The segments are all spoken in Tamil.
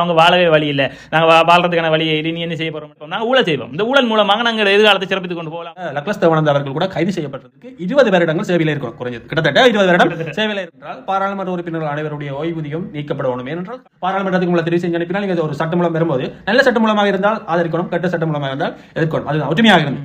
அவங்க வாழவே வழி இல்லை. நாங்கள் வாழ்றதுக்கான வழியை நீ என்ன செய்ய போறோம் நாங்கள் ஊழல் செய்வோம். இந்த ஊழல் மூலமாக நாங்கள் எதிர்காலத்தை சிறப்பித்துக் கொண்டு போகலாம். லக்லஸ் தேவானந்த அவர்கள் கூட கைது செய்யப்பட்டதுக்கு இருபது வருடங்கள் சேவையில் இருக்கும். குறைஞ்சது. கிட்டத்தட்ட இருபது வருடம் சேவையில் இருந்தால் பாராளுமன்ற உறுப்பினர்கள் அனைவருடைய ஓய்வூதியம் நீக்கப்படணும் ஏனென்றால் பாராளுமன்றத்துக்கு உங்களை தெரிவு செஞ்சு அனுப்பினால் நீங்க ஒரு சட்டமூலம் வரும்போது நல்ல சட்டமூலமாக இருந்தால் ஆதரிக்கணும் கெட்ட சட்டமூலமாக இருந்தால் எதிர்க்கணும் அது ஒற்றுமையாக இருந்து.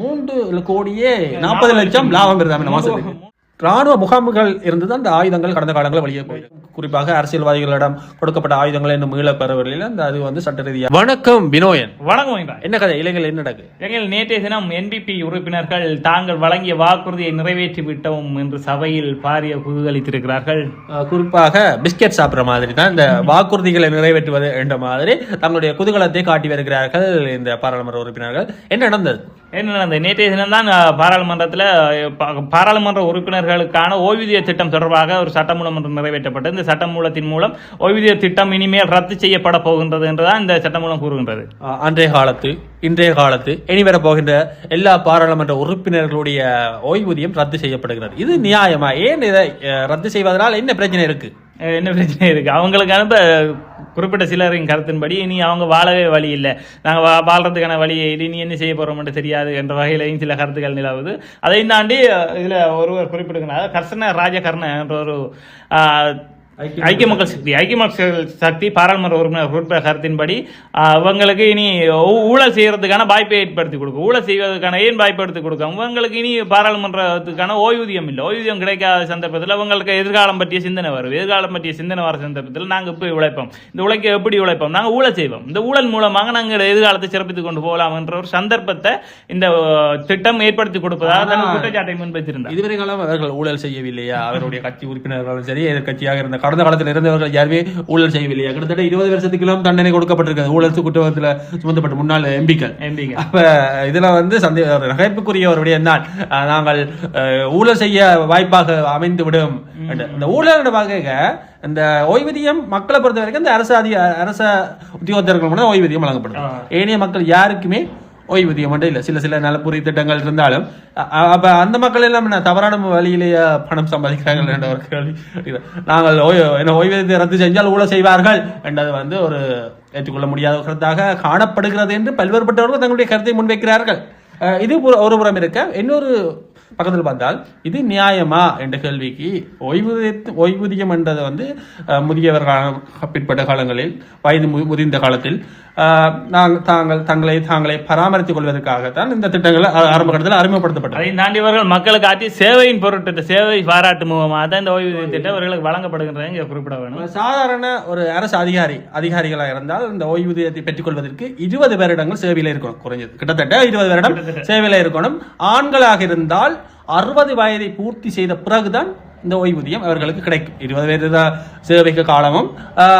மூன்று கோடியே நாற்பது லட்சம் லாபம் மாசத்துக்கு ராணுவ முகாம்கள் இருந்தது. அந்த ஆயுதங்கள் கடந்த காலங்களில் வெளியே போயிருக்கு குறிப்பாக அரசியல்வாதிகளிடம் கொடுக்கப்பட்ட ஆயுதங்களை இன்னும் மீள பெறவில்லை அந்த அது வந்து சட்ட ரீதியாக வணக்கம் வினோயன். வணக்கம் என்ன கதை? இளைஞர்கள் என்ன நடக்கு? எங்கள் நேற்றைய தினம் என்பிபி உறுப்பினர்கள் தாங்கள் வழங்கிய வாக்குறுதியை நிறைவேற்றி விட்டோம் என்று சபையில் பாரிய குதூகலித்திருக்கிறார்கள். அஹ் குறிப்பாக பிஸ்கெட் சாப்பிடுற மாதிரி தான். இந்த வாக்குறுதிகளை நிறைவேற்றுவது என்ற மாதிரி தங்களுடைய குதூகலத்தை காட்டி வருகிறார்கள் இந்த பாராளுமன்ற உறுப்பினர்கள். என்ன நடந்தது? என்ன நடந்தது? நேற்றைய தினம் தான் பாராளுமன்றத்தில் பாராளுமன்ற உறுப்பினர்களுக்கான ஓய்வூதிய திட்டம் தொடர்பாக ஒரு சட்டமூலம் நிறைவேற்றப்பட்டது. இந்த சட்டமூலத்தின் மூலம் ஓய்வூதிய திட்டம் இனிமேல் ரத்து செய்யப்பட போகின்றது என்றுதான் இந்த சட்டமூலம் கூறுகின்றது. அன்றைய காலத்து இன்றைய காலத்து இனி போகின்ற எல்லா பாராளுமன்ற உறுப்பினர்களுடைய ஓய்வூதியம் ரத்து செய்யப்படுகிறது. இது நியாயமா? ஏன் இதை ரத்து செய்வதனால் என்ன பிரச்சனை இருக்கு? என்ன பிரச்சனை இருக்கு? அவங்களுக்கு அனுப்ப குறிப்பிட்ட சிலரின் கருத்தின்படி இனி அவங்க வாழவே வழி இல்லை. நாங்கள் வா வாழ்றதுக்கான வழியை இனி நீ என்ன செய்ய போகிறோம்னு தெரியாது என்ற வகையிலையும் சில கருத்துக்கள் நிலவுது. அதையும் தாண்டி இதில் ஒருவர் குறிப்பிடுகிறார் கர்சன ராஜகர்ண என்ற ஒரு ஐக்கிய மக்கள் சக்தி ஐக்கிய மக்கள் சக்தி பாராளுமன்ற உறுப்பினர் உறுப்பினர் கருத்தின்படி அஹ், அவங்களுக்கு இனி ஊழல் செய்யறதுக்கான வாய்ப்பை ஏற்படுத்தி கொடுக்கும். ஊழல் செய்வதற்கான ஏன் வாய்ப்பு எடுத்து கொடுக்கும்? அவங்களுக்கு இனி பாராளுமன்றத்துக்கான ஓய்வூதியம் இல்லை. ஓய்வூதியம் கிடைக்காத சந்தர்ப்பத்தில் அவங்களுக்கு எதிர்காலம் பற்றிய சிந்தனை வரும். எதிர்காலம் பற்றிய சிந்தனை வர சந்தர்ப்பத்தில் நாங்கள் போய் உழைப்போம். இந்த உழைக்க எப்படி உழைப்போம்? நாங்கள் ஊழல் செய்வோம். இந்த ஊழல் மூலமாக நாங்கள் எதிர்காலத்தை சிறப்பித்துக் கொண்டு போகலாம் என்ற ஒரு சந்தர்ப்பத்தை இந்த திட்டம் ஏற்படுத்தி கொடுப்பதாக தனது குற்றச்சாட்டை முன்வைத்திருந்தார். இதுவரை காலம் அவர்கள் ஊழல் செய்யவில்லையா? அவருடைய கட்சி உறுப்பினர்களும் சரி எதிர்கட்சியாக இருந்த கடந்த காலத்தில் இருந்தவர்கள் யாருமே ஊழல் செய்யவில்லையா? கிட்டத்தட்ட இருபது வருஷத்துக்கெல்லாம் தண்டனை கொடுக்கப்பட்டிருக்கிறது. ஊழல் குற்றத்தில் சுமந்தப்பட்ட முன்னாள் எம்பிக்கள். எம்பிங்க அப்ப இதுல வந்து சந்தே நகைப்புக்குரிய ஒரு விடயம் தான். நாங்கள் ஊழல் செய்ய வாய்ப்பாக அமைந்து விடும். இந்த ஊழல் பார்க்க இந்த ஓய்வூதியம் மக்களை பொறுத்த வரைக்கும் இந்த அரசு அதிக அரச உத்தியோகத்தர்கள் மூலம் ஓய்வூதியம் வழங்கப்படும் ஏனைய மக்கள் யாருக்குமே ஓய்வூதியம் மட்டும் இல்லை. சில சில நலப்புரி திட்டங்கள் இருந்தாலும் அப்போ அந்த மக்கள் எல்லாம் என்ன தவறான வழியிலேயே பணம் சம்பாதிக்கிறார்கள் என்ற ஒரு கேள்வி. நாங்கள் ஓய் என்ன ஓய்வூதியத்தை ரத்து செஞ்சால் ஊழல் செய்வார்கள் என்றது வந்து ஒரு ஏற்றுக்கொள்ள முடியாத கருத்தாக காணப்படுகிறது என்று பல்வேறுபட்டவர்கள் தங்களுடைய கருத்தை முன்வைக்கிறார்கள். இது ஒரு புறம் இருக்க இன்னொரு பக்கத்தில் பார்த்தால் இது நியாயமா? என்ற கேள்விக்கு ஓய்வூதிய ஓய்வூதியம் என்றது வந்து முதியவர் பிற்பட்ட காலங்களில் வயது முதிர்ந்த காலத்தில் நாங்கள் தாங்கள் தங்களை தாங்களை பராமரித்துக் கொள்வதற்காகத்தான் இந்த திட்டங்கள் ஆரம்ப கட்டத்தில் அறிமுகப்படுத்தப்பட்டது. அதையும் தாண்டி இவர்கள் மக்களுக்கு ஆற்றி சேவையின் பொருட்டு இந்த சேவை பாராட்டு முகமாக தான் இந்த ஓய்வூதிய திட்டம் இவர்களுக்கு வழங்கப்படுகின்றதை இங்கே குறிப்பிட வேணும். சாதாரண ஒரு அரசு அதிகாரி அதிகாரிகளாக இருந்தால் இந்த ஓய்வூதியத்தை பெற்றுக்கொள்வதற்கு இருபது வருடங்கள் சேவையில் இருக்கணும். குறைஞ்சது. கிட்டத்தட்ட இருபது வருடம் சேவையில் இருக்கணும். ஆண்களாக இருந்தால் அறுபது வயதை பூர்த்தி செய்த பிறகுதான் இந்த ஓய்வூதியம் அவர்களுக்கு கிடைக்கும். இருபது வயது சேவைக்கு காலமும்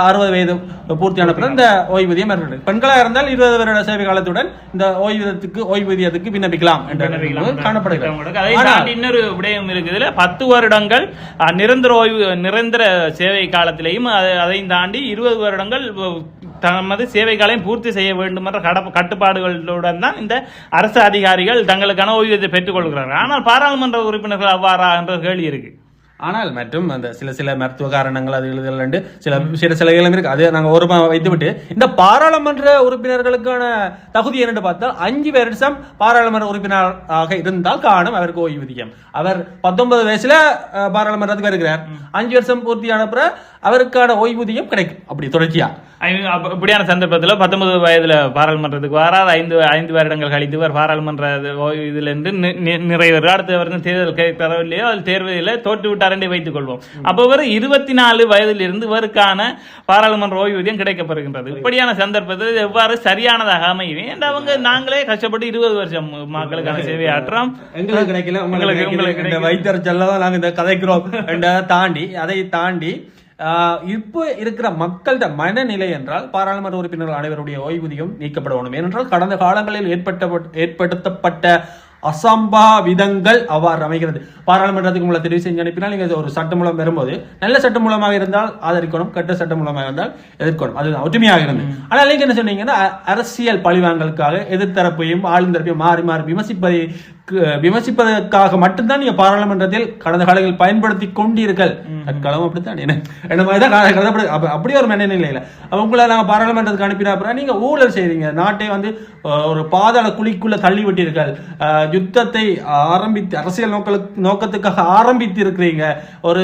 அறுபது வயது பூர்த்தியான பிறகு இந்த ஓய்வூதியம் அவர்களுக்கு. பெண்களாக இருந்தால் இருபது வருட சேவை காலத்துடன் இந்த ஓய்வூதியத்துக்கு ஓய்வூதியத்துக்கு விண்ணப்பிக்கலாம் என்ற காணப்படுகிறது. இன்னொரு விடயம் இருக்குதுல பத்து வருடங்கள் நிரந்தர ஓய்வு நிரந்தர சேவை காலத்திலேயும் அதை- அதையும் தாண்டி இருபது வருடங்கள் தமது சேவை காலையும் பூர்த்தி செய்ய வேண்டும் என்ற கட்டுப்பாடுகளுடன் தான் இந்த அரசு அதிகாரிகள் தங்களுக்கான ஓய்வூதியத்தை பெற்றுக்கொள்கிறார்கள் ஆனால் பாராளுமன்ற உறுப்பினர்கள் அவ்வாறா என்ற கேள்வி இருக்கு. ஆனால் மற்றும் அந்த சில சில மருத்துவ காரணங்கள் அது எழுதலண்டு சில சில சில இருக்கு. அது நாங்க ஒரு வைத்து விட்டு இந்த பாராளுமன்ற உறுப்பினர்களுக்கான தகுதி என்னன்னு பார்த்தால் அஞ்சு வருஷம் பாராளுமன்ற உறுப்பினராக இருந்தால் காணும் அவருக்கு ஓய்வூதியம். அவர் பத்தொன்பது வயசுல பாராளுமன்றத்துக்கு வருகிறார். அஞ்சு வருஷம் பூர்த்தியான பிறகு அவருக்கான ஓய்வூதியம் கிடைக்கும். அப்படி தொடர்ச்சியா. இப்படியான சந்தர்ப்பத்தில் பத்தொன்பது வயதுல பாராளுமன்றத்துக்கு வராது ஐந்து ஐந்து வருடங்கள் கழித்து இவர் பாராளுமன்ற ஓய்வு இதுல இருந்து நி- நி- நிறைவேறு அடுத்த வருடம் தேர்தல் தரவில்லையோ அது தேர்வில் தோற்று விட்டாரண்டே வைத்துக் கொள்வோம். அப்போ இவர் இருபத்தி நாலு வயதில் இருந்து இவருக்கான பாராளுமன்ற ஓய்வூதியம் கிடைக்கப்படுகின்றது இப்படியான சந்தர்ப்பத்தில் எவ்வாறு சரியானதாக அமையும்? அவங்க நாங்களே கஷ்டப்பட்டு இருபது வருஷம் மக்களுக்கான சேவையாற்றோம் எங்களுக்கு கிடைக்கல உங்களுக்கு- உங்களுக்கு உங்களுக்கு வைத்தியர் செல்லதான் நாங்க இந்த கதைக்கிறோம். தாண்டி அதை தாண்டி இப்போ இருக்கிற மக்களிட மனநிலை என்றால் பாராளுமன்ற உறுப்பினர்கள் அனைவருடைய ஓய்வூதியம் நீக்கப்பட வேண்டும். ஏனென்றால் கடந்த காலங்களில் ஏற்பட்ட ஏற்படுத்தப்பட்ட அசம்பாவிதங்கள் அவ்வாறு அமைகிறது. பாராளுமன்றத்துக்கு உங்களை தெரிவு செஞ்சு அனுப்பினால் நீங்க ஒரு சட்டமூலம் வரும்போது நல்ல சட்டமூலமாக இருந்தால் ஆதரிக்கணும் கெட்ட சட்டமூலமாக இருந்தால் எதிர்க்கணும். அது ஒற்றுமையாக இருந்து ஆனால் நீங்க என்ன சொன்னீங்கன்னா அரசியல் பழிவாங்கலுக்காக எதிர்த்தரப்பையும் ஆளுந்தரப்பையும் மாறி மாறி விமர்சிப்பதை விமர்சிப்பதற்காக மட்டும்தான் நீங்க பாராளுமன்றத்தில் கடந்த காலங்களில் பயன்படுத்தி கொண்டீர்கள். தற்காலம் அப்படித்தான். என்ன என்ன மாதிரி தான் கா- கருதப்படு அப்ப அப்படி ஒரு மனநிலையில அப்ப உங்களை நாங்க பாராளுமன்றத்துக்கு அனுப்பின அப்புறம் நீங்க ஊழல் செய்றீங்க. நாட்டை வந்து ஒரு பாதாள குழிக்குள்ள தள்ளி விட்டீர்கள். யுத்தத்தை ஆரம்பித்து அரசியல் நோக்க நோக்கத்துக்காக ஆரம்பித்து இருக்கிறீங்க ஒரு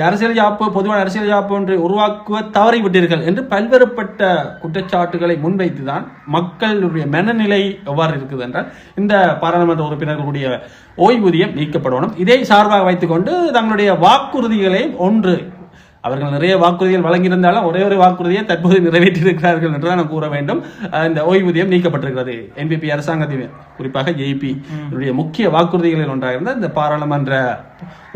அரசியல் ஜாப்பு பொதுவான அரசியல் ஜாப்பு ஒன்றை உருவாக்குவ தவறிவிட்டீர்கள் என்று பல்வேறுபட்ட குற்றச்சாட்டுகளை முன்வைத்து தான் மக்களுடைய மனநிலை எவ்வாறு இருக்குது என்றால் இந்த பாராளுமன்ற உறுப்பினர்களுடைய ஓய்வூதியம் நீக்கப்படணும் இதை சார்பாக வைத்துக்கொண்டு தங்களுடைய வாக்குறுதிகளை ஒன்று அவர்கள் நிறைய வாக்குறுதிகள் வழங்கியிருந்தாலும் ஒரே ஒரு வாக்குறுதியை தற்போது நிறைவேற்றியிருக்கிறார்கள் என்று தான் கூற வேண்டும். இந்த ஓய்வூதியம் நீக்கப்பட்டிருக்கிறது. என்பிபி அரசாங்கத்தின் குறிப்பாக ஜேபி முக்கிய வாக்குறுதிகளில் ஒன்றாக இருந்த இந்த பாராளுமன்ற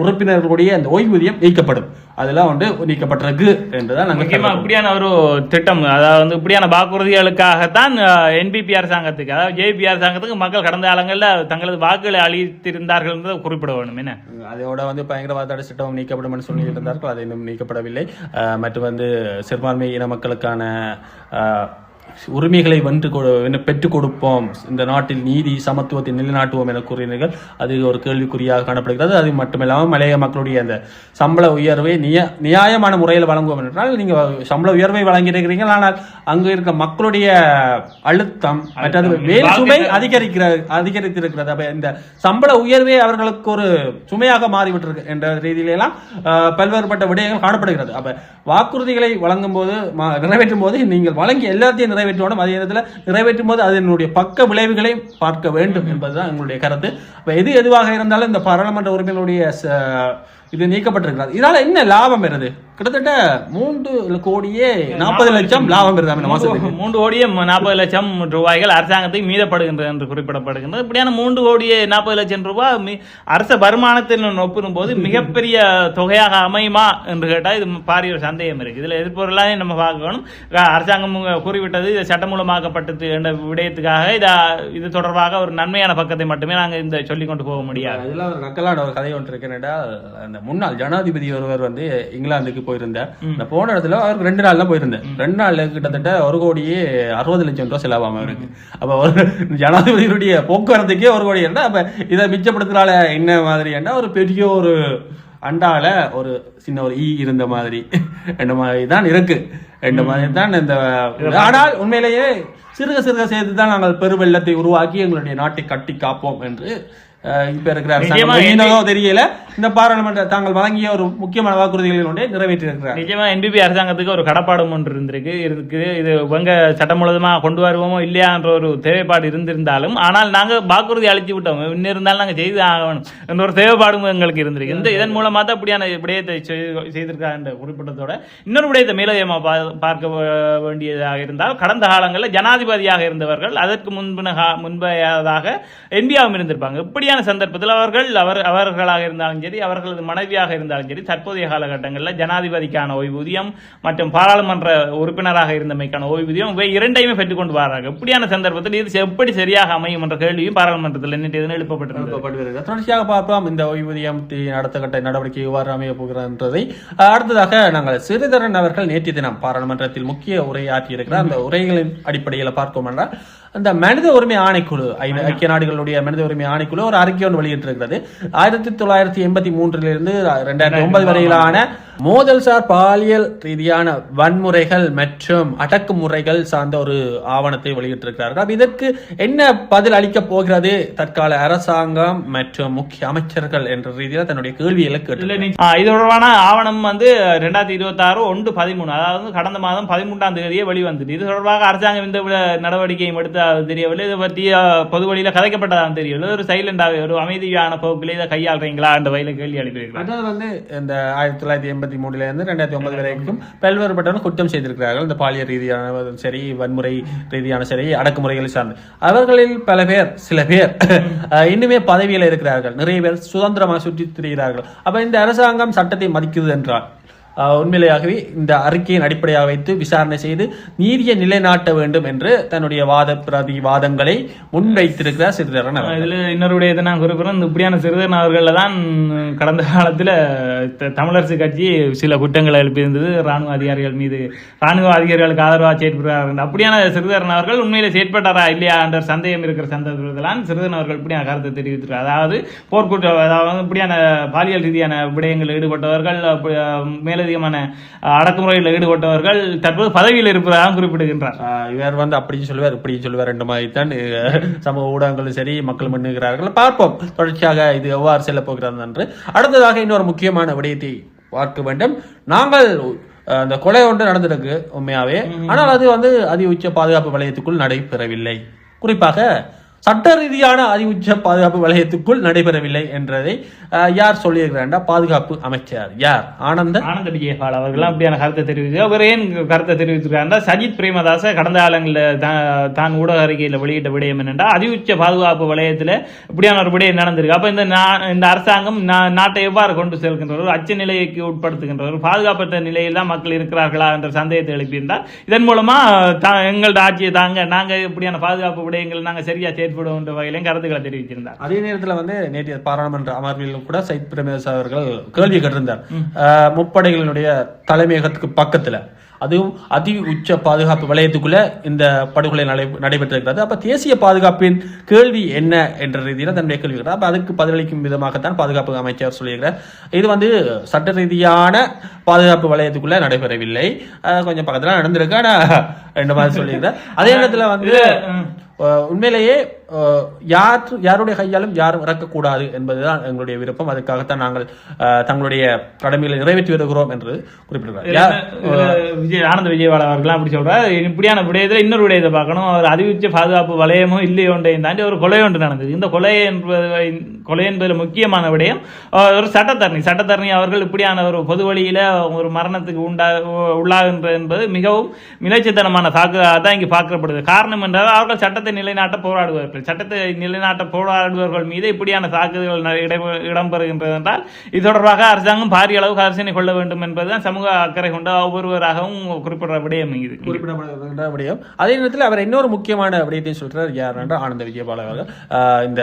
உறுப்பினர்களுடைய அந்த ஓய்வூதியம் நீக்கப்படும். அதெல்லாம் வந்து நீக்கப்பட்டிருக்கு என்றுதான் முக்கியமா நாங்கள் இப்படியான ஒரு திட்டம் அதாவது வந்து இப்படியான வாக்குறுதிகளுக்காகத்தான் என்பிபி அரசாங்கத்துக்கு அதாவது ஜேபி அரசாங்கத்துக்கு மக்கள் கடந்த காலங்களில் தங்களது வாக்குகளை அளித்திருந்தார்கள் குறிப்பிட வேண்டும். என்ன? அதோட வந்து பயங்கரவாத தடை சட்டம் நீக்கப்படும் என்று சொல்லி இருந்தார்கள் அது இன்னும் நீக்கப்படவில்லை. மற்றும் வந்து சிறுபான்மை இன மக்களுக்கான உரிமைகளை வென்று பெற்றுக் கொடுப்போம். இந்த நாட்டில் நீதி சமத்துவத்தை நிலைநாட்டுவோம் என கூறினீர்கள். அது ஒரு கேள்விக்குறியாக காணப்படுகிறது. அது மட்டுமில்லாமல் மலைய மக்களுடைய அந்த சம்பள உயர்வை நிய நியாயமான முறையில் வழங்குவோம் என்றால் நீங்கள் சம்பள உயர்வை வழங்கியிருக்கிறீங்க ஆனால் அங்கு இருக்க மக்களுடைய அழுத்தம் மற்றது வேலை சுமை அதிகரிக்கிற அதிகரித்திருக்கிறது. அப்ப இந்த சம்பள உயர்வே அவர்களுக்கு ஒரு சுமையாக மாறிவிட்டிருக்கு என்ற ரீதியில எல்லாம் அஹ், பல்வேறுபட்ட விடயங்கள் காணப்படுகிறது. அப்ப வாக்குறுதிகளை வழங்கும் போது நிறைவேற்றும் போது நீங்கள் வழங்கி எல்லாத்தையும் நிறைவேற்றணும் அதே நேரத்தில் நிறைவேற்றும் போது அதனுடைய பக்க விளைவுகளை பார்க்க வேண்டும் என்பதுதான் எங்களுடைய கருத்து. இப்போ எது எதுவாக இருந்தாலும் இந்த பாராளுமன்ற உறுப்பினருடைய இது நீக்கப்பட்டிருக்கிறார் இதனால என்ன லாபம் வருது கிட்டத்தட்ட மூன்று கோடியே நாற்பது லட்சம் லாபம் மாசத்துக்கு. மூன்று- கோடியே நாற்பது லட்சம் ரூபாய்கள் அரசாங்கத்துக்கு மீதப்படுகின்றது என்று குறிப்பிடப்படுகின்றது. இப்படியான மூன்று கோடியே நாற்பது லட்சம் ரூபாய் அரச வருமானத்தில் ஒப்பிடும்போது மிகப்பெரிய தொகையாக அமையுமா என்று கேட்டால் இது பாரிய ஒரு சந்தேகம் இருக்கு. இதுல எதிர்ப்பொருளாக நம்ம பார்க்கணும். அரசாங்கம் குறிப்பிட்டது இது சட்டமூலமாக்கப்பட்டது என்ற விடயத்துக்காக இத இது தொடர்பாக ஒரு நன்மையான பக்கத்தை மட்டுமே நாங்கள் இந்த சொல்லிக் கொண்டு போக முடியாது. இதுல ஒரு நக்கலான ஒரு கதை ஒன்று இருக்குன்னா அந்த முன்னாள் ஜனாதிபதி ஒருவர் வந்து இங்கிலாந்துக்கு போயிருந்தார் அந்த போன இடத்துல அவருக்கு ரெண்டு நாள் தான் போயிருந்தார் ரெண்டு நாள்ல கிட்டத்தட்ட ஒரு கோடியே அறுபது லட்சம் ரூபாய் செலவாகும் அவருக்கு. அப்ப ஒரு ஜனாதிபதியுடைய போக்குவரத்துக்கே ஒரு கோடி இருந்தா அப்ப இதை மிச்சப்படுத்துறால என்ன மாதிரி ஒரு பெரிய ஒரு அண்டால ஒரு சின்ன ஒரு ஈ இருந்த மாதிரி. இந்த மாதிரி தான் இருக்கு. இந்த மாதிரி தான் இந்த ஆனால் உண்மையிலேயே சிறுக சிறுக சேர்த்து தான் நாங்கள் பெருவெள்ளத்தை உருவாக்கி எங்களுடைய நாட்டை கட்டி காப்போம் என்று இப்ப இருக்கிற தெரியல. இந்த பாராளுமன்ற தாங்கள் வழங்கிய ஒரு முக்கியமான வாக்குறுதிகளில் ஒன்றை நிறைவேற்றி இருக்கிறார் நிஜமா என்பிபி அரசாங்கத்துக்கு ஒரு கடப்பாடும் ஒன்று இருந்திருக்கு. இருக்கு. இது இவங்க சட்டமூலமா கொண்டு வருவோமோ இல்லையான்ற ஒரு தேவைப்பாடு இருந்திருந்தாலும் ஆனால் நாங்க வாக்குறுதி அளித்து விட்டோம். இன்னும் இருந்தாலும் நாங்க செய்து ஆகணும் என்ற ஒரு தேவைப்பாடும் எங்களுக்கு இருந்திருக்கு. இந்த இதன் மூலமா தான் இப்படியான விடயத்தை செய்து- செய்திருக்காங்க என்ற குறிப்பிட்டதோட இன்னொரு விடயத்தை மேலதிகமா பார்க்க வேண்டியதாக இருந்தால் கடந்த காலங்களில் ஜனாதிபதியாக இருந்தவர்கள் அதற்கு முன்பின முன்பதாக என்பியாவும் இருந்திருப்பாங்க. இப்படியான சந்தர்ப்பத்தில் அவர்கள் அவர் அவர்களாக இருந்தாலும் சரி அவர்களது மனைவியாக இருந்தாலும் சரி தற்போதைய காலகட்டங்களில் ஜனாதிபதிக்கான ஓய்வூதியம் மற்றும் பாராளுமன்ற உறுப்பினராக இருந்தமைக்கான ஓய்வூதியம் இவை இரண்டையுமே பெற்றுக்கொண்டு வராங்க. இப்படியான சந்தர்ப்பத்தில் இது எப்படி சரியாக அமையும் என்ற கேள்வியும் பாராளுமன்றத்தில் நேற்று எழுப்பப்பட்டிருந்தது. எழுப்பப்பட்டு தொடர்ச்சியாக பார்ப்போம் இந்த ஓய்வூதியம் தி- அடுத்த கட்ட நடவடிக்கை எவ்வாறு அமைய போகிறன்றதை அடுத்ததாக நாங்கள் சிறிதரன் அவர்கள் நேற்று தினம் பாராளுமன்றத்தில் முக்கிய உரையாற்றி இருக்கிறார் அந்த உரைகளின் அடிப்படையில் பார்க்கும் என்றால் அந்த மனித உரிமை ஆணைக்குழு ஐக்கிய நாடுகளுடைய மனித உரிமை ஆணைக்குழு ஒரு அறிக்கை ஒன்று வெளியிட்டிருக்கிறது. ஆயிரத்தி தொள்ளாயிரத்தி எண்பத்தி மூன்றிலிருந்து ரெண்டாயிரத்தி ஒன்பது வரையிலான மோதல் சார் பாலியல் ரீதியான வன்முறைகள் மற்றும் அடக்குமுறைகள் சார்ந்த ஒரு ஆவணத்தை வெளியிட்டிருக்கிறார்கள். அப்ப இதற்கு என்ன பதில் அளிக்க போகிறது? தற்கால அரசாங்கம் மற்றும் முக்கிய அமைச்சர்கள் என்ற ரீதியில் தன்னுடைய கேள்விகளை கேட்டு இது தொடர்பான ஆவணம் வந்து ரெண்டாயிரத்தி இருபத்தி ஆறு ஒன்று பதிமூணு. அதாவது கடந்த மாதம் பதிமூன்றாம் தேதியே வெளிவந்தது இது தொடர்பாக அரசாங்கம் எந்த வித நடவடிக்கையும் எடுத்த தெரியவில்லை. இதை பற்றி பொது வழியில கதைக்கப்பட்டதாக தெரியவில்லை. ஒரு சைலண்டாக ஒரு அமைதியான போக்கில் இதை கையாளுறீங்களா என்ற வகையில கேள்வி எழுப்பியிருக்கிறார். மற்றது வந்து இந்த ஆயிரத்தி தொள்ளாயிரத்தி எண்பத்தி மூணுலேருந்து ரெண்டாயிரத்தி ஒன்பது வரைக்கும் பல்வேறுபட்டவர்கள் குற்றம் செய்திருக்கிறார்கள். இந்த பாலியல் ரீதியான சரி வன்முறை ரீதியான சரி அடக்குமுறைகள் சார்ந்து. அவர்களில் பல பேர் சில பேர் இன்னுமே பதவியில் இருக்கிறார்கள். நிறைய பேர் சுதந்திரமாக சுற்றி திரிகிறார்கள். அப்ப இந்த அரசாங்கம் சட்டத்தை மதிக்குது என்றால் உண்மையிலேயாகவே இந்த அறிக்கையின் அடிப்படையாக வைத்து விசாரணை செய்து நீதியை நிலைநாட்ட வேண்டும் என்று தன்னுடைய வாத பிரதிவாதங்களை முன்வைத்திருக்கிறார் சிறிதரன். இதுல இன்னொரு விடயத்தை நான் குறிப்பிடுறேன் இந்த இப்படியான சிறுதன் அவர்கள் தான் கடந்த காலத்துல தமிழரசு கட்சி சில குற்றங்களை எழுப்பியிருந்தது. ராணுவ அதிகாரிகள் மீது ராணுவ அதிகாரிகளுக்கு ஆதரவாக செயற்படுகிறார்கள் அப்படியான சிறுதரன் அவர்கள் உண்மையில செயற்பட்டாரா இல்லையா என்ற சந்தேகம் இருக்கிற சந்தர்ப்பத்தில்தான் சிறுதன் அவர்கள் இப்படியான கருத்தை தெரிவித்திருக்கிறார். அதாவது போர்க்குற்ற அதாவது இப்படியான பாலியல் ரீதியான விடயங்களில் ஈடுபட்டவர்கள் அஹ், மேலதிகமான அடக்குமுறையில் ஈடுபட்டவர்கள் தற்போது பதவியில் இருப்பதாக குறிப்பிடுகின்றார். இவர் வந்து அப்படியும் சொல்லுவார் இப்படியும் சொல்லுவார் ரெண்டு மாதிரி தான் சமூக ஊடகங்களும் சரி மக்கள் முன்னுகிறார்கள். பார்ப்போம் தொடர்ச்சியாக இது எவ்வாறு செல்ல போகிறது என்று. அடுத்ததாக இன்னொரு முக்கியமான விடயத்தை பார்க்க வேண்டும். நாங்கள் அந்த கொலை ஒன்று நடந்திருக்கு உண்மையாவே. ஆனால் அது வந்து அதி உச்ச பாதுகாப்பு வலயத்துக்குள் நடைபெறவில்லை. குறிப்பாக சட்ட ரீதியான அதிவுச்ச பாதுகாப்பு வலயத்துக்குள் நடைபெறவில்லை என்றதை யார் சொல்லியிருக்கிறாண்டா பாதுகாப்பு அமைச்சர். யார்? ஆனந்த? ஆனந்த விஜயபால் அவர்கள் அப்படியான கருத்தை தெரிவித்து அவர் ஏன் கருத்தை தெரிவித்திருக்காருன்னா சஜித் பிரேமதாச கடந்த காலங்களில் தான் ஊடக அறிக்கையில் வெளியிட்ட விடயம் என்னென்றா அதிவுச்ச பாதுகாப்பு வலயத்தில் இப்படியான ஒரு விடயம் நடந்திருக்கு. அப்போ இந்த இந்த அரசாங்கம் நாட்டை எவ்வாறு கொண்டு செல்கின்றவர் அச்ச நிலைக்கு உட்படுத்துகின்றவர் பாதுகாப்பற்ற நிலையில் தான் மக்கள் இருக்கிறார்களா என்ற சந்தேகத்தை எழுப்பியிருந்தார் இதன் மூலமாக எங்களோட ஆட்சியை தாங்க நாங்கள் இப்படியான பாதுகாப்பு விடயங்கள் நாங்க சரியா செயற்படுவோம் என்ற வகையிலும் கருத்துக்களை தெரிவித்திருந்தார். அதே நேரத்துல வந்து நேற்றைய பாராளுமன்ற அமர்வில் கூட சைத் பிரேமதாஸ் அவர்கள் கேள்வி கேட்டிருந்தார். முப்படைகளினுடைய தலைமையகத்துக்கு பக்கத்துல அதுவும் அதி உச்ச பாதுகாப்பு வலயத்துக்குள்ள இந்த படுகொலை நடை நடைபெற்றிருக்கிறது. அப்ப தேசிய பாதுகாப்பின் கேள்வி என்ன என்ற ரீதியில தன்னுடைய கேள்வி. அப்ப அதுக்கு பதிலளிக்கும் விதமாகத்தான் பாதுகாப்பு அமைச்சர் சொல்லியிருக்கிறார். இது வந்து சட்ட ரீதியான பாதுகாப்பு வலயத்துக்குள்ள நடைபெறவில்லை. கொஞ்சம் பக்கத்துல நடந்திருக்கு ஆனா ரெண்டு மாதிரி சொல்லியிருக்கிறார். அதே நேரத்துல வந்து உண்மையிலேயே யார் யாருடைய கையாலும் யாரும் இறக்கக்கூடாது என்பதுதான் எங்களுடைய விருப்பம். அதுக்காகத்தான் நாங்கள் தங்களுடைய கடமைகளை நிறைவேற்றி வருகிறோம் என்று குறிப்பிடுகிறார். விஜய் ஆனந்த விஜயவாடா அவர்கள்லாம் அப்படி சொல்றாரு. இப்படியான விடயத்துல இன்னொரு விடயத்தை பார்க்கணும். அவர் அறிவிச்ச பாதுகாப்பு வலயமோ இல்லையோன்றையும் தாண்டி ஒரு கொலை ஒன்று நடந்தது. இந்த கொலை என்பது கொலை என்பதில் முக்கியமான விடயம். ஒரு சட்டத்தரணி. சட்டத்தரணி அவர்கள் இப்படியான ஒரு பொது வழியில ஒரு மரணத்துக்கு உண்டா உள்ளாகின்றது என்பது மிகவும் மிலச்சித்தனமான தாக்குதலாக தான் இங்கு பார்க்கப்படுது. காரணம் என்றால் அவர்கள் சட்டத்தை நிலைநாட்ட போராடுவார்கள். சட்டத்தை நிலைநாட்ட போராடுபவர்கள் மீது இப்படியான தாக்குதல்கள் இடம்பெறுகின்றது என்றால் இது தொடர்பாக அரசாங்கம் பாரிய அளவு கரிசனை கொள்ள வேண்டும் என்பதுதான் சமூக அக்கறை கொண்ட ஒவ்வொருவராகவும் குறிப்பிடுற விடயம் இது குறிப்பிடப்பட விடயம். அதே நேரத்தில் அவர் இன்னொரு முக்கியமான விடயத்தையும் சொல்கிறார் யார் என்றால் ஆனந்த விஜயபால இந்த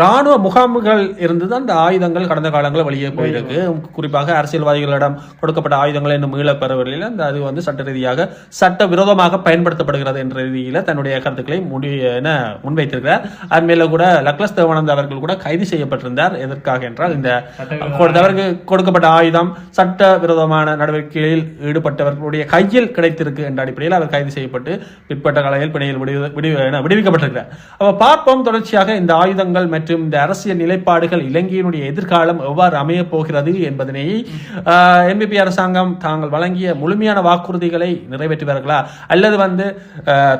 ராணுவ முகாம்கள் இருந்து தான் இந்த ஆயுதங்கள் கடந்த காலங்களில் வெளியே போயிருக்கு. குறிப்பாக அரசியல்வாதிகளிடம் கொடுக்கப்பட்ட ஆயுதங்களை இன்னும் மீளப் பெறவில்லை அந்த அது வந்து சட்ட ரீதியாக சட்ட விரோதமாக பயன்படுத்தப்படுகிறது என்ற ரீதியில தன்னுடைய கருத்துக்களை முடி என முன்வைத்திருக்கிறார். அது மேல கூட லக்லஸ் தேவானந்த் அவர்கள் கூட கைது செய்யப்பட்டிருந்தார். எதற்காக என்றால் இந்த அவருக்கு கொடுக்கப்பட்ட ஆயுதம் சட்ட விரோதமான நடவடிக்கைகளில் ஈடுபட்டவர்களுடைய கையில் கிடைத்திருக்கு என்ற அடிப்படையில் அவர் கைது செய்யப்பட்டு பிற்பட்ட காலையில் பிணையில் விடுவிக்கப்பட்டிருக்கிறார். அப்ப பார்ப்போம் தொடர்ச்சியாக இந்த ஆயுதங்கள் மற்றும் இந்த அரசியல் நிலைப்பாடுகள் இலங்கையினுடைய எதிர்காலம் எவ்வாறு அமையப் போகிறது என்பதனை என்பிபி அரசாங்கம் தாங்கள் வழங்கிய முழுமையான வாக்குறுதிகளை நிறைவேற்றுவார்களா? அல்லது வந்து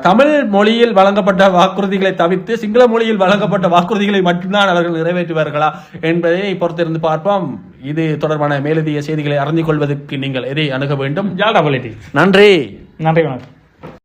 தமிழ் மொழியில் வழங்கப்பட்ட வாக்குறுதிகளை தவிர்த்து சிங்கள மொழியில் வழங்கப்பட்ட வாக்குறுதிகளை மட்டும்தான் அவர்கள் நிறைவேற்றுவார்களா என்பதை பொறுத்திருந்து பார்ப்போம். இது தொடர்பான மேலதிக செய்திகளை அறிந்து கொள்வதற்கு நீங்கள் எதை அணுக வேண்டும்? நன்றி. நன்றி வணக்கம்.